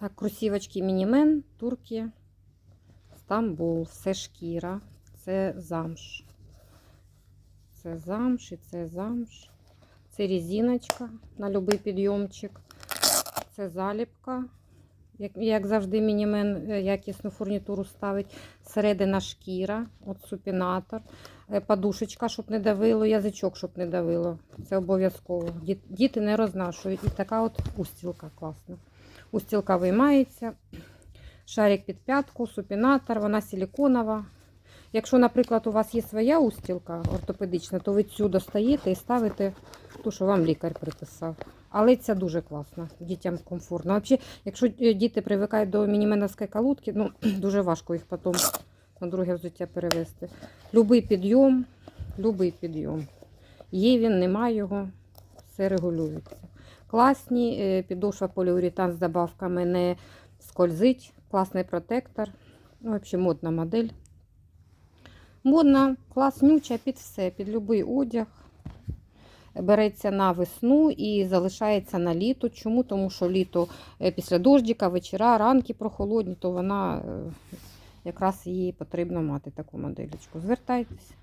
Так, кросівочки Мінімен, турки, Стамбул, все шкіра, це замш. Це замш і це замш. Це резиночка на будь-який підйомчик. Це заліпка. Як, як завжди, мінімен е, якісну фурнітуру ставить. Середина шкіра, от супінатор, Е, подушечка, щоб не давило, язичок, щоб не давило. Це обов'язково. Діти не рознашують. І така от устілка класна. Устілка виймається. Шарик під п'ятку, супінатор, вона силіконова. Якщо, наприклад, у вас є своя устілка ортопедична, то ви цю достаєте і ставите ту, що вам лікар приписав. Але це дуже класно, дітям комфортно. Взагалі, якщо е, діти привикають до мініменовської калутки, ну дуже важко їх потім на друге взуття перевести. Любий підйом, любий підйом. Є він, немає його, все регулюється. Класні, е, підошва поліуретан з добавками не скользить, класний протектор. Ну, взагалі модна модель. Модна, класнюча під все, під будь-який одяг. Береться на весну і залишається на літо. Чому? Тому що літо е, після дождика, вечора, ранки прохолодні, то вона е, якраз її потрібно мати таку модельку. Звертайтеся.